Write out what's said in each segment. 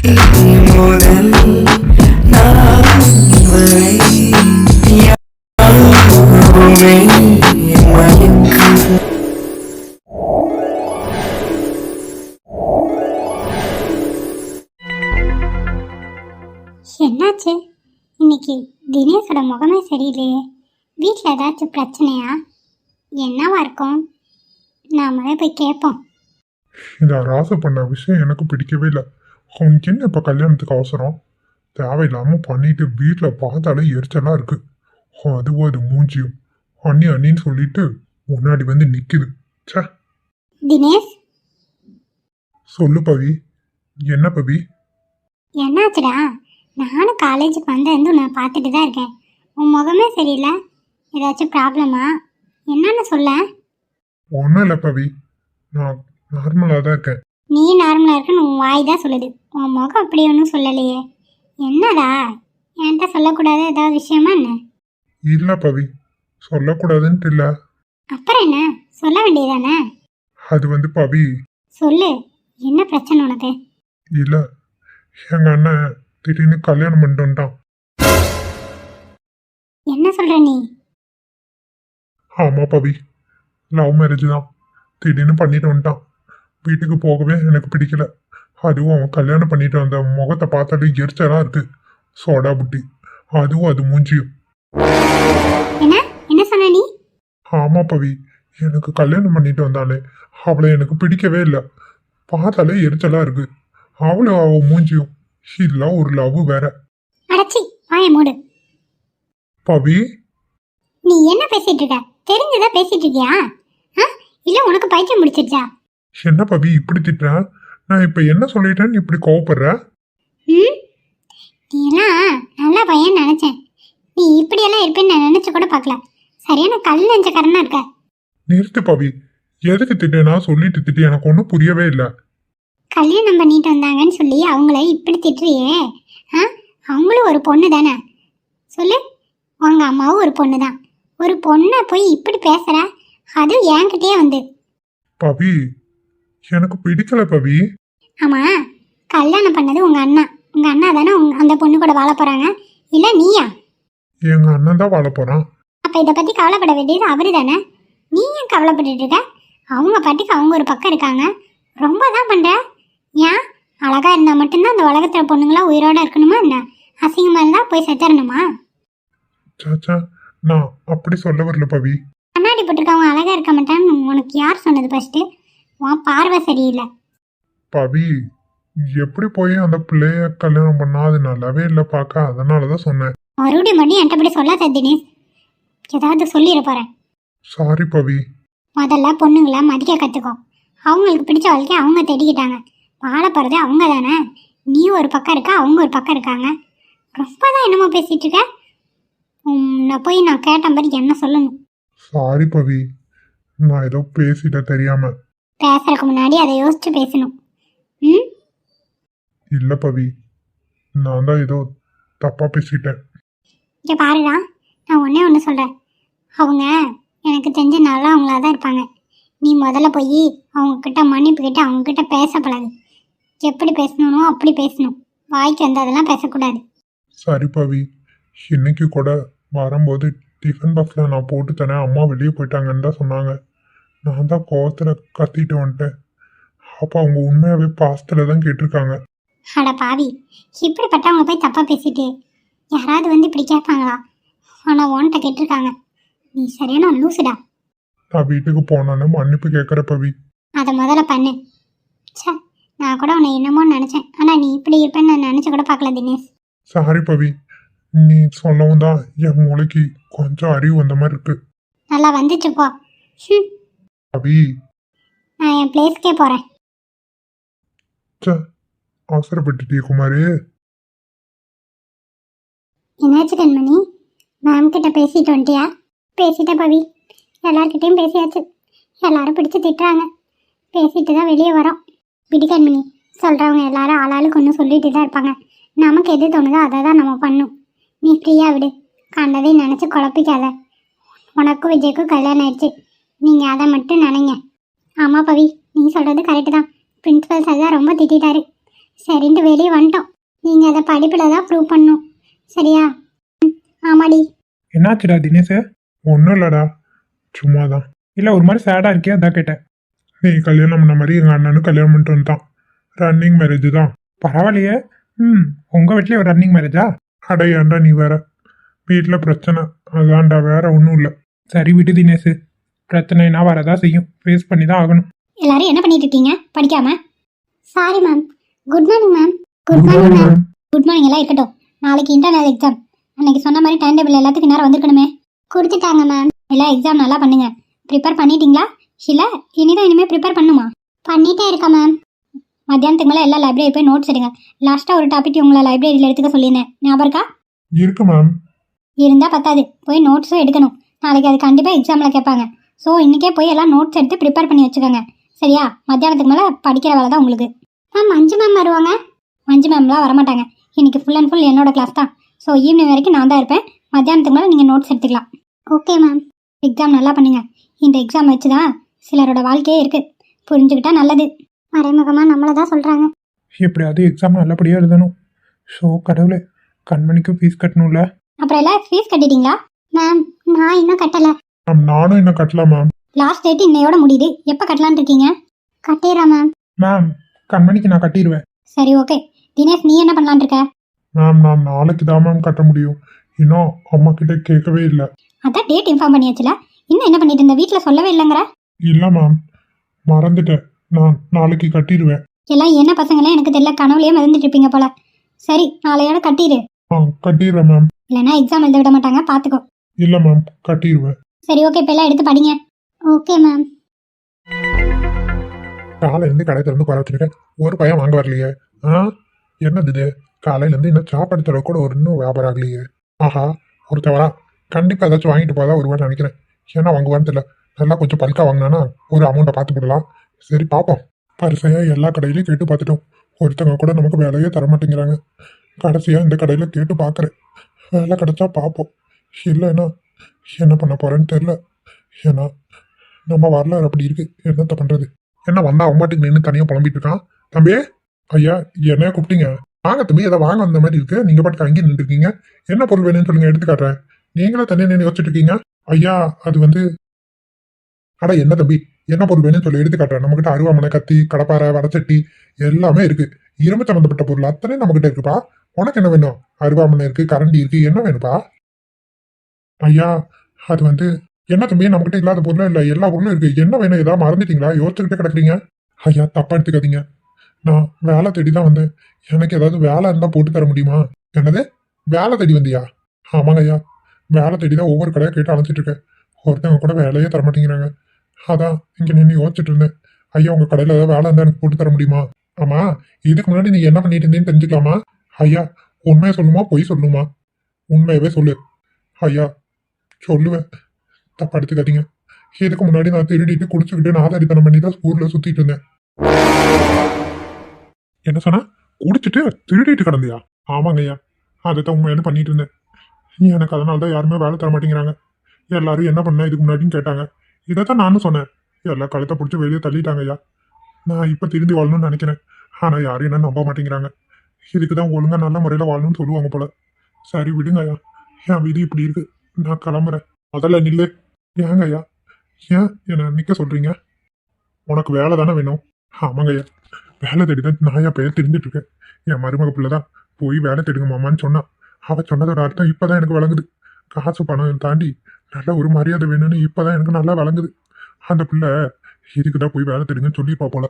என்னாச்சு? இன்னைக்கு தினேஷோட முகமே சரியில்லையே. வீட்டில் ஏதாச்சும் பிரச்சனையா? என்னவா இருக்கும்? நாமளே போய் கேட்போம் இந்த ராசு பண்ண விஷயம் எனக்கு பிடிக்கவே இல்லை. அவனுக்கு என்ன இப்போ கல்யாணத்துக்கு அவசரம்? தேவையில்லாமல் பண்ணிட்டு வீட்டில் பார்த்தாலே எரிச்சலாக இருக்கு. அதுவும் அது மூஞ்சியும். அண்ணி அண்ணின்னு சொல்லிட்டு முன்னாடி வந்து நிற்குது ச்சே. தினேஷ்? சொல்லு பவி. என்ன பவி? என்னாச்சுடா? நானும் காலேஜுக்கு வந்தேருந்து உன்னை பார்த்துட்டு தான் இருக்கேன். உன் முகமே சரியில்லை. ஏதாச்சும் ப்ராப்ளமா என்னன்னு சொல்ல ஒன்றும் இல்லை பவி. நான் நார்மலாக தான் இருக்கேன். நீ நார்மலாக இருக்குன்னு உன் வாய் தான் சொல்லுது. உன் முகம் அப்படி ஒன்றும் சொல்லலையே. என்னடா? என்கிட்ட சொல்லக்கூடாத ஏதாவது விஷயமா என்ன? இல்லை பவி. சொல்லக்கூடாதுன்ட்டு இல்லை. அப்புறம் என்ன? சொல்ல வேண்டியதானே அது வந்து பவி. சொல்லு. என்ன பிரச்சனை உனக்கு? இல்லை. எங்கள் அண்ணன் திடீர்னு கல்யாணம் பண்ணிட்டு வந்துட்டான். என்ன சொல்ற நீ? ஆமாம் பவி. லவ் மேரேஜ் தான். திடீர்னு பண்ணிட்டு வந்துட்டான். வீட்டுக்கு போகவே எனக்கு பிடிக்கல. அதுவும் அவன் கல்யாணம் பண்ணிட்டு வந்த முகத்தை பார்த்தாலே எரிச்சலாக இருக்கு. சோடா புட்டி. அதுவும் அது மூஞ்சியும். என்ன? என்ன சொன்ன நீ? ஆமாம் பவி. எனக்கு கல்யாணம் பண்ணிட்டு வந்தாலே அவளை எனக்கு பிடிக்கவே இல்லை. பார்த்தாலே எரிச்சலாக இருக்கு. அவளும் அவள் மூஞ்சியும். இதெல்லாம் ஒரு லவ் வேற. அடச்சி வாய மூடு. பவி. நீ என்ன பேசிட்டு இருக்க? தெரிஞ்சுதான் பேசிட்டு இருக்கியா? இல்ல உனக்கு பைத்தியம் முடிச்சிருச்சா என்ன பவி இப்படி திட்டுற? நான் இப்போ என்ன சொல்லிட்டேன்னு இப்படி கோவப்படுற? ம்? நீ எல்லாம் நல்ல பையன் நினைச்சேன். நீ இப்படியெல்லாம் இருப்பேன்னு நான் நினைச்சு கூட பார்க்கல. சரியான கல் நெஞ்சக்காரனா இருக்க. நிறுத்து பவி. எதுக்கு திட்டேனா சொல்லிட்டு திட்டு எனக்கு ஒன்றும் புரியவே இல்லை. கல்யாணம் பண்ணிட்டு வந்தாங்கன்னு சொல்லி அவங்கள இப்படி திட்டுறியே. ஆ? அவங்களும் ஒரு பொண்ணு தானே? சொல்லு. உங்க அம்மாவும் ஒரு பொண்ணு தான். ஒரு பொண்ணை போய் இப்படி பேசுற? அதுவும் என்கிட்டயே வந்து. பவி எனக்கு பிடிக்கல பவி. ஆமா கல்யாணம் பண்ணது உங்க அண்ணா. உங்க அண்ணா தானே அந்த பொண்ணு கூட வாழ போறாங்க. இல்ல நீயா? எங்க அண்ணன் தான் வாழ போறான். அப்ப இதை பத்தி கவலைப்பட வேண்டியது அவரு தானே? நீ ஏன் கவலைப்பட்டுட்டு இருக்க? அவங்க பாட்டுக்கு அவங்க ஒரு பக்கம் இருக்காங்க. ரொம்ப தான் பண்ற? ஏன்? அழகா இருந்தா மட்டும்தான் அந்த உலகத்துல பொண்ணுங்களா உயிரோட இருக்கணுமா என்ன? அசிங்கமா இருந்தா போய் செத்துறணுமா? சாச்சா நான் அப்படி சொல்ல வரல பவி. கண்ணாடி போட்டிருக்கவங்க அழகா இருக்க மாட்டான்னு உனக்கு யார் சொன்னது ஃபர்ஸ்ட் உன் பார்வை சரியில்லை. பவி எப்படி போய் அந்த பிள்ளைய கல்யாணம் பண்ணா? அது நல்லாவே இல்லை பார்க்க அதனால தான் சொன்னேன். மறுபடியும் மறுபடியும் என்கிட்ட இப்படி சொல்லாத தினேஷ். ஏதாவது சொல்லிட போறேன். சாரி பவி. முதல்ல பொண்ணுங்களை மதிக்க கற்றுக்கோ அவங்களுக்கு பிடிச்ச வாழ்க்கையை அவங்க தேடிக்கிட்டாங்க. வாழ போகிறது அவங்க தானே. நீ ஒரு பக்கம் இருக்க அவங்க ஒரு பக்கம் இருக்காங்க. ரொம்ப தான் என்னமோ பேசிட்டு இருக்க. உன்னை போய் நான் கேட்ட மாதிரி என்ன சொல்லணும்? சாரி பவி. நான் ஏதோ பேசிட்டேன் தெரியாம. பேசுறதுக்கு முன்னாடி அதை யோசிச்சு பேசணும். ம்? இல்லை பவி. நான் தான் ஏதோ தப்பா பேசிட்டேன். இங்கே பாருடா நான் ஒன்றே ஒன்று சொல்கிறேன் அவங்க எனக்கு தெரிஞ்ச நல்லா அவங்களா தான் இருப்பாங்க. நீ முதல்ல போய் அவங்கக்கிட்ட மன்னிப்பு கிட்ட அவங்கக்கிட்ட பேச பழகு. எப்படி பேசணுமோ அப்படி பேசணும். வாய்க்கு வந்ததெல்லாம் பேசக்கூடாது. சரி பவி. இன்னைக்கு கூட வரும்போது டிஃபன் பாக்ஸில் நான் போட்டு தரேன். அம்மா வெளியே போயிட்டாங்கன்னு தான் சொன்னாங்க. நான் தான் கோவத்தில் கத்திட்டு வந்துட்டேன். அப்போ அவங்க உண்மையாகவே பாசத்தில் தான் கேட்டிருக்காங்க. அட பாவி இப்படிப்பட்டவங்க போய் தப்பாக பேசிட்டு யாராவது வந்து இப்படி கேட்பாங்களா? ஆனால் உன்கிட்ட கேட்டிருக்காங்க. நீ சரியான லூசுடா. நான் வீட்டுக்கு போனோன்னு மன்னிப்பு கேட்குற பவி. அதை முதல்ல பண்ணு. ச்சே நான் கூட உன்னை என்னமோ நினச்சேன். ஆனால் நீ இப்படி இருப்பேன்னு நான் நினச்சி கூட பார்க்கல தினேஷ். சாரி பவி. நீ சொல்லவும் தான் என் மூளைக்கு கொஞ்சம் அறிவு வந்த மாதிரி இருக்கு. நல்லா வந்துச்சு போ. ம் பவி நான் என் பிளேஸ்க்கே போகிறேன் ச்சே அவசரப்பட்டுட்டிய குமாரு. என்னாச்சு கண்மணி? மேம் கிட்ட பேசிட்டு வந்துட்டியா? பேசிட்ட பவி. எல்லார்கிட்டயும் பேசியாச்சு. எல்லாரும் பிடிச்சு திட்டுறாங்க. பேசிட்டு தான் வெளியே வரோம். விடு கண்மணி சொல்கிறவங்க எல்லாரும் ஆளாளுக்கு ஒன்று சொல்லிட்டு தான் இருப்பாங்க. நமக்கு எது தோணுதோ அதை தான் நம்ம பண்ணும். நீ ஃப்ரீயாக விடு. கண்டதையும் நினச்சி குழப்பிக்காத. உனக்கும் விஜய்க்கும் கல்யாணம் ஆயிடுச்சு. நீங்கள் அதை மட்டும் நினைங்க. ஆமாம் பவி. நீ சொல்கிறது கரெக்டு தான். பிரின்ஸிபல் சார் தான் ரொம்ப திட்டாரு சரின்ட்டு வெளியே வந்துட்டோம். நீங்கள் அதை படிப்பில் தான் ப்ரூவ் பண்ணும் சரியா? ஆமாடி. என்னாச்சுடா தினேஷ்? ஒன்றும் இல்லடா. சும்மா தான் இல்லை ஒரு மாதிரி சேடாக இருக்கே அதான் கேட்டேன். நீ கல்யாணம் பண்ண மாதிரி எங்கள் அண்ணனும் கல்யாணம் பண்ணிட்டு வந்துட்டான். ரன்னிங் மேரேஜ் தான். பரவாயில்லையே. ம் உங்கள் வீட்லேயே ஒரு ரன்னிங் மேரேஜா அடையாண்டா நீ வேற? வீட்டில் பிரச்சனை. அதான்டா வேற ஒன்றும் இல்லை. சரி விட்டு தினேஷ். பிரச்சனைனா வரதான் செய்யும். ஃபேஸ் பண்ணி தான் ஆகணும். எல்லாரும் என்ன பண்ணிட்டு இருக்கீங்க? படிக்காம? Sorry ma'am good morning ma'am good morning ma'am good morning எல்லாம் இருக்கட்டும். நாளைக்கு இன்டர்னல் எக்ஸாம் அன்னைக்கு சொன்ன மாதிரி டைம் டேபிள் எல்லாத்துக்கும் நேரம் வந்திருக்கணுமே. கொடுத்துட்டாங்க மேம் எல்லாம் எக்ஸாம் நல்லா பண்ணுங்க. ப்ரிப்பேர் பண்ணிட்டீங்களா? இல்லை இனிதான் இனிமேல் ப்ரிப்பேர் பண்ணுமா? பண்ணிட்டே இருக்கேன் மேம் மத்தியானத்துக்கு மேலே எல்லா லைப்ரரி போய் நோட்ஸ் எடுங்க. லாஸ்ட்டாக ஒரு டாபிக் உங்களை லைப்ரரியில் எடுத்துக்க சொல்லியிருந்தேன். ஞாபகம் இருக்கா? இருக்கு மேம் இருந்தால் பத்தாது. போய் நோட்ஸும் எடுக்கணும். நாளைக்கு அது கண்டிப்பாக எக்ஸாமில் கேட்பாங்க. ஸோ இன்றைக்கே போய் எல்லாம் நோட்ஸ் எடுத்து ப்ரிப்பேர் பண்ணி வச்சுக்கோங்க. சரியா? மத்தியானத்துக்கு மேலே படிக்கிற வேலை தான் உங்களுக்கு. மேம் மஞ்சு மேம் வருவாங்க? மஞ்சு மேம்லாம் வரமாட்டாங்க. இன்னைக்கு ஃபுல் அண்ட் ஃபுல் என்னோட கிளாஸ் தான். ஸோ ஈவினிங் வரைக்கும் நான் தான் இருப்பேன். மத்தியானத்துக்கு மேலே நீங்கள் நோட்ஸ் எடுத்துக்கலாம். ஓகே மேம் எக்ஸாம் நல்லா பண்ணுங்க. இந்த எக்ஸாம் வச்சு தான் சிலரோட வாழ்க்கையே இருக்குது புரிஞ்சுக்கிட்டா நல்லது. மறைமுகமாக நம்மளை தான் சொல்கிறாங்க எப்படியாவது எக்ஸாம் நல்லபடியாக எழுதணும். ஸோ கடவுளே கண்மணிக்கு ஃபீஸ் கட்டணும்ல? அப்புறம் எல்லாம் ஃபீஸ் கட்டிட்டீங்களா? மேம் நான் இன்னும் கட்டலை. மேம் நானும் இன்னும் கட்டல மேம் லாஸ்ட் டேட் இன்னையோட முடியுது. எப்போ கட்டலான்னு இருக்கீங்க கட்டிடுறேன் மேம் மேம் கண்மணிக்கு நான் கட்டிடுவேன். சரி ஓகே தினேஷ் நீ என்ன பண்ணலான்னு இருக்க மேம் நான் நாளைக்கு தான் மேம் கட்ட முடியும். இன்னும் அம்மா கிட்ட கேட்கவே இல்லை. அதான் டேட் இன்ஃபார்ம் பண்ணியாச்சுல. இன்னும் என்ன பண்ணிட்டு இருந்த? வீட்டில் சொல்லவே இல்லைங்கிற? இல்லை மேம் மறந்துட்டேன். நான் நாளைக்கு கட்டிடுவேன். எல்லாம் என்ன பசங்களே எனக்கு தெரியல. கனவுலயே மறந்துட்டு இருப்பீங்க போல. சரி நாளையோட கட்டிடு. ஆ கட்டிடுறேன் மேம் இல்லைன்னா எக்ஸாம் எழுத விட மாட்டாங்க. பார்த்துக்கோ இல்லை மேம் கட்டிடுவேன். சரி ஓகே இப்போ எல்லாம் எடுத்து படிங்க. ஓகே மேம் காலையிலேருந்து கடை திறந்து குறை வச்சிருக்கேன் ஒரு பையன் வாங்க வரலையே. ஆ? என்னது இது? காலையிலேருந்து இன்னும் சாப்பாடு தடவை கூட ஒரு இன்னும் வியாபாரம் ஆகலையே. ஆஹா ஒருத்தன் வரா கண்டிப்பாக ஏதாச்சும் வாங்கிட்டு போதா வாரம் நினைக்கிறேன். ஏன்னா வாங்குவான்னு தெரியல. நல்லா கொஞ்சம் பல்கா வாங்கினானா ஒரு அமௌண்ட்டை பார்த்து போடலாம். சரி பார்ப்போம். பரிசையாக எல்லா கடையிலையும் கேட்டு பார்த்துட்டோம். ஒருத்தவங்க கூட நமக்கு வேலையே தர மாட்டேங்கிறாங்க. கடைசியாக இந்த கடையில் கேட்டு பார்க்குறேன். வேலை கிடைச்சா பார்ப்போம். இல்லைன்னா என்ன பண்ண போறேன்னு தெரில ஏன்னா நம்ம வரலாறு அப்படி இருக்கு. என்னத்த பண்ணுறது என்ன வந்தா பாட்டுக்கு நின்று தனியாக புலம்பிட்டு இருக்கான்? தம்பி ஐயா என்ன கூப்பிட்டீங்க? வாங்க தம்பி ஏதோ வாங்க வந்த மாதிரி இருக்கு. நீங்க பாட்டுக்கு அங்கேயே நின்று இருக்கீங்க. என்ன பொருள் வேணும்னு சொல்லுங்க எடுத்து காட்டுறேன் நீங்களும் தனியாக நின்று யோசிச்சுட்டு இருக்கீங்க? ஐயா அது வந்து அட என்ன தம்பி என்ன பொருள் வேணும்னு சொல்லி எடுத்து காட்டுறேன் நம்மகிட்ட அருவாமனை கத்தி கடப்பாறை வடச்சட்டி எல்லாமே இருக்கு. இரும்பு சம்மந்தப்பட்ட பொருள் அத்தனை நம்மகிட்ட இருக்குப்பா. உனக்கு என்ன வேணும்? அருவாமனை இருக்கு கரண்டி இருக்கு என்ன வேணுப்பா ஐயா அது வந்து என்ன தம்பி நம்மகிட்ட இல்லாத பொருளும் இல்லை எல்லா பொருளும் இருக்கு. என்ன வேணும் ஏதாவது மறந்துட்டீங்களா? யோசிச்சுக்கிட்டே கிடக்குறீங்க. ஐயா தப்பா எடுத்துக்காதீங்க. நான் வேலை தேடி தான் வந்தேன். எனக்கு ஏதாவது வேலை இருந்தால் போட்டு தர முடியுமா? என்னது? வேலை தேடி வந்தியா? ஆமாங்க ஐயா. வேலை தேடி தான் ஒவ்வொரு கடையாக கேட்டு அழைச்சிட்டு இருக்கேன். ஒருத்தவங்க கூட வேலையே தர மாட்டேங்கிறாங்க. அதான் இங்கே நின்று யோசிச்சுட்டு இருந்தேன். ஐயா உங்கள் கடையில் ஏதாவது வேலை இருந்தால் எனக்கு போட்டு தர முடியுமா? ஆமா இதுக்கு முன்னாடி நீ என்ன பண்ணிட்டு இருந்தேன்னு தெரிஞ்சுக்கலாமா? ஐயா உண்மையை சொல்லுமா பொய் சொல்லுமா? உண்மையவே சொல்லு. ஐயா சொல்லுவேன். தப்பா எடுத்துக்காதீங்க இதுக்கு முன்னாடி நான் திருடிட்டு குடிச்சுக்கிட்டு நாதாரித்தனம் பண்ணி தான் ஸ்கூல்ல சுத்திட்டு இருந்தேன். என்ன சொன்ன? குடிச்சிட்டு திருடிட்டு கிடந்தியா? ஆமாங்கய்யா. அதை தான் உண்மையில பண்ணிட்டு இருந்தேன். எனக்கு அதனால தான் யாருமே வேலை தர மாட்டேங்கிறாங்க. எல்லாரும் என்ன பண்ண இதுக்கு முன்னாடின்னு கேட்டாங்க. இதை தான் நானும் சொன்னேன். எல்லா கழுத்தை பிடிச்சி வெளியே தள்ளிட்டாங்க ஐயா நான் இப்போ திருந்தி வாழணும்னு நினைக்கிறேன். ஆனால் யாரும் என்ன நம்ப மாட்டேங்கிறாங்க. இதுக்கு தான் ஒழுங்காக நல்ல முறையில் வாழணும்னு சொல்லுவாங்க போல. சரி விடுங்க ஐயா என் விதி இப்படி இருக்கு. நான் கிளம்புறேன். முதல்ல நில்லு. ஏங்க ஐயா? ஏன் என்னை நிற்க சொல்றீங்க? உனக்கு வேலை தானே வேணும்? ஆமாங்க ஐயா. வேலை தேடி தான் நான் என் பெயர் தெரிஞ்சிட்டு இருக்கேன். என் மருமக பிள்ளை தான். போய் வேலை தேடுங்க மாமான்னு சொன்னான் அவ சொன்னதோட அர்த்தம் இப்பதான் எனக்கு வழங்குது காசு பணம் தாண்டி நல்ல ஒரு மரியாதை வேணும்னு இப்பதான் எனக்கு நல்லா வழங்குது அந்த பிள்ளை இதுக்கு தான் போய் வேலை தேடுங்கன்னு சொல்லி போல.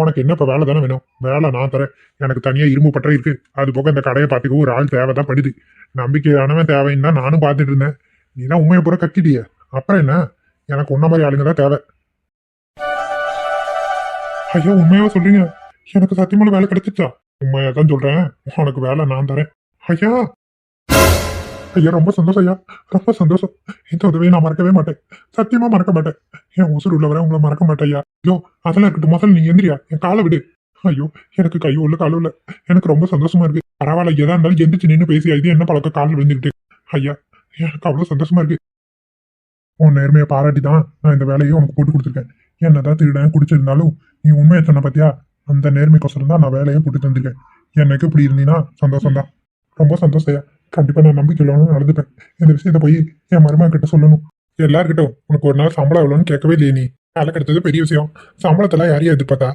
உனக்கு என்ன இப்போ வேலை தானே வேணும்? வேலை நான் தரேன். எனக்கு தனியாக இரும்பு பற்ற இருக்கு. அது போக இந்த கடையை பார்த்துக்க ஒரு ஆள் தேவை தான் படுது. நம்பிக்கையானவன் தேவைன்னு தான் நானும் பார்த்துட்டு இருந்தேன். நீ தான் உண்மையை பூரா கக்கிட்டிய. அப்புறம் என்ன? எனக்கு உன்ன மாதிரி ஆளுங்க தான் தேவை. ஐயா உண்மையாக சொல்றீங்க? எனக்கு சத்தியமான வேலை கிடைச்சிச்சா? உண்மையா தான் சொல்றேன். உனக்கு வேலை நான் தரேன். ஐயா! ஐயா ரொம்ப சந்தோஷம் ஐயா. ரொம்ப சந்தோஷம். இந்த உதவியை நான் மறக்கவே மாட்டேன். சத்தியமா மறக்க மாட்டேன். என் உசுர் உள்ளவரை உங்களை மறக்க மாட்டேன் ஐயா. ஐயோ அதெல்லாம் இருக்கட்டும். முதல்ல நீ எந்திரியா. என் காலை விடு. ஐயோ எனக்கு கை உள்ள காலும் இல்ல. எனக்கு ரொம்ப சந்தோஷமா இருக்கு. பரவாயில்ல எதா இருந்தாலும் எந்திரிச்சு நின்று பேசி இது என்ன பழக்கம்? காலில் விழுந்துக்கிட்டு ஐயா எனக்கு அவ்வளவு சந்தோஷமா இருக்கு. உன் நேர்மையை பாராட்டி தான் நான் இந்த வேலையை உனக்கு போட்டு கொடுத்துருக்கேன். என்னதான் திருடன் குடிச்சிருந்தாலும் நீ உண்மையை சொன்ன பார்த்தியா அந்த நேர்மைக்கோசரம் தான் நான் வேலையை போட்டு தந்திருக்கேன். எனக்கு இப்படி இருந்தீங்கன்னா சந்தோஷம் தான் ரொம்ப சந்தோஷம் ஐயா. கண்டிப்பா நான் நம்பிக்கை இல்லாமல் நடந்துப்பேன். இந்த விஷயத்த போய் என் மருமா கிட்ட சொல்லணும். எல்லார்கிட்டும் உனக்கு ஒரு நாள் சம்பளம் எவ்வளோன்னு கேட்கவே இல்லையே நீ. வேலை கிடைச்சது பெரிய விஷயம். சம்பளத்தெல்லாம் யாரையும் எதிர்பார்த்தா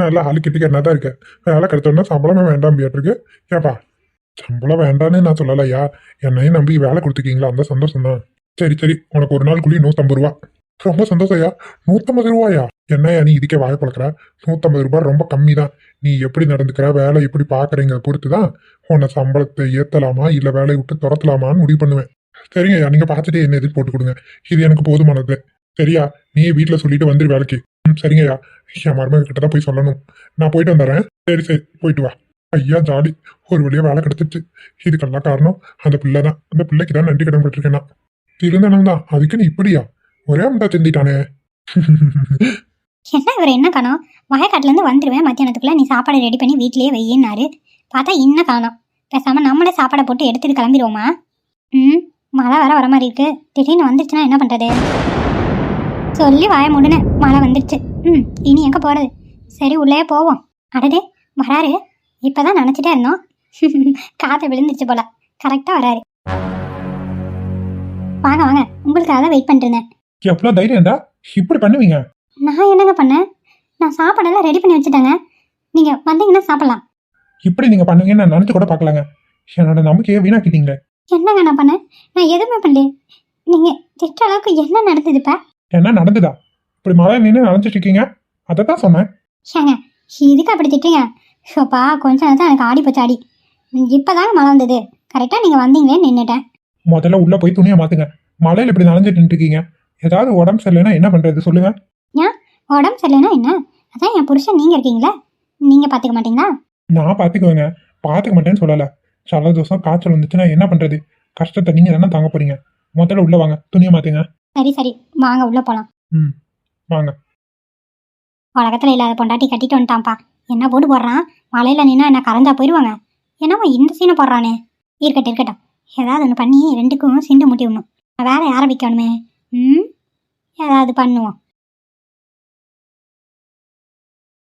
நல்லா ஆளு கிட்ட என்ன தான் இருக்கேன் வேலை கிடைச்சோன்னா சம்பளமே வேண்டாம் இருக்கு ஏப்பா? சம்பளம் வேண்டான்னு நான் சொல்லலையா என்னையும் நம்பி வேலை கொடுத்துருக்கீங்களா? அந்த சந்தோஷம் தான் சரி சரி. உனக்கு ஒரு நாள் குழி நூற்றம்பது ரூபா. ரொம்ப சந்தோஷம் ஐயா. நூற்றம்பது ரூபாயா? என்னய்யா நீ இதுக்கே வாய பழக்கிற நூற்றம்பது ரூபாய் ரொம்ப கம்மி தான் நீ எப்படி நடந்துக்கிற? வேலை எப்படி பார்க்குறீங்க பொறுத்து தான் உன்னை சம்பளத்தை ஏற்றலாமா இல்லை வேலையை விட்டு துரத்தலாமான்னு முடிவு பண்ணுவேன். சரிங்க நீங்கள் பார்த்துட்டு என்ன எதிர்ப்பு போட்டு கொடுங்க. இது எனக்கு போதுமானது. சரியா? நீ வீட்டில் சொல்லிட்டு வந்துரு வேலைக்கு. ம் சரிங்கய்யா என் மருமக கிட்ட தான் போய் சொல்லணும். நான் போயிட்டு வந்துடுறேன். சரி சரி. போயிட்டு வா. ஐயா ஜாலி. ஒரு வழியாக வேலை கிடைச்சிருச்சு. இதுக்கெல்லாம் காரணம் அந்த பிள்ளை தான் அந்த பிள்ளைக்கு தான் நன்றி கடன் பட்டிருக்கேன் நான். திருந்தனம் தான் அதுக்கு நீ இப்படியா? ஒரே அம்டா சிந்திட்டானே என்ன இவர் என்ன காணோம்? வயக்காட்டுலேருந்து வந்துடுவேன் மத்தியானத்துக்குள்ளே நீ சாப்பாடை ரெடி பண்ணி வீட்டிலேயே வையின்னாரு. பார்த்தா இன்னும் காணோம்? பேசாமல் நம்மளே சாப்பாடை போட்டு எடுத்துட்டு கிளம்பிடுவோமா ம் மழை வர வர மாதிரி இருக்கு. திடீர்னு வந்துருச்சுன்னா என்ன பண்ணுறது சொல்லி வாய முடுனேன் மழை வந்துடுச்சு ம் இனி எங்கே போகிறது சரி உள்ளே போவோம். அடடே வராரு. இப்போ தான் நினச்சிட்டே இருந்தோம். காற்று விழுந்துருச்சு போல. கரெக்டாக வராரு. வாங்க வாங்க. உங்களுக்காக தான் வெயிட் பண்ணிட்டு இருந்தேன். எவ்வளோ தைரியம்டா இப்படி பண்ணுவீங்க? நான் என்னங்க பண்ணேன் நான் சாப்பாடெல்லாம் ரெடி பண்ணி வச்சுட்டேங்க. நீங்கள் வந்தீங்கன்னா சாப்பிடலாம். இப்படி நீங்க பண்ணுவீங்கன்னு நான் நினைச்சு கூட பார்க்கலங்க. என்னோட நம்பிக்கையை வீணாக்கிட்டீங்க. என்னங்க நான் பண்ணேன் நான் எதுவுமே பண்ணல. நீங்கள் திட்ட அளவுக்கு என்ன நடந்ததுப்பா என்ன நடந்துதா? இப்படி மழை நின்று நினைச்சிட்டு இருக்கீங்க. அதை தான் சொன்னேன். ஏங்க இதுக்கு அப்படி திட்டுங்க ஷோப்பா கொஞ்ச நேரத்தில் எனக்கு ஆடி போச்சு ஆடி. இப்போ தாங்க மழை வந்தது. கரெக்டாக நீங்கள் வந்தீங்களே நின்றுட்டேன் முதல்ல உள்ள போய் துணியை மாத்துங்க. மழையில இப்படி நனைஞ்சிட்டு இருக்கீங்க. ஏதாவது உடம்பு சரியில்லைன்னா என்ன பண்றது? சொல்லுங்க. உடம்பு சரியில்லைன்னா என்ன? அதான் என் புருஷன் நீங்கள் இருக்கீங்களா? நீங்கள் பார்த்துக்க மாட்டீங்களா? நான் பாத்துக்குவேங்க. பாத்துக்க மாட்டேன்னு சொல்லல. ஜலதோஷம் காய்ச்சல் வந்துச்சுன்னா என்ன பண்றது? கஷ்டத்தை நீங்க தானே தாங்க போறீங்க. முதல்ல உள்ள வாங்க. துணியை மாத்துங்க. சரி சரி. வாங்க உள்ளே போகலாம் ம். வாங்க. உலகத்தில் இல்லாத பொண்டாட்டி கட்டிட்டு வந்துட்டான்ப்பா. என்ன போட்டு போடுறான்? மலையில் நின்னா என்ன கரைஞ்சா போயிடுவாங்க என்னவோ இந்த சீனை போடுறானே. இருக்கட்டும் இருக்கட்டும். ஏதாவது ஒன்று பண்ணி ரெண்டுக்கும் சிண்டு முட்டி விடணும். வேலையை ஆரம்பிக்கணுமே ம்? ஏதாவது பண்ணுவோம்.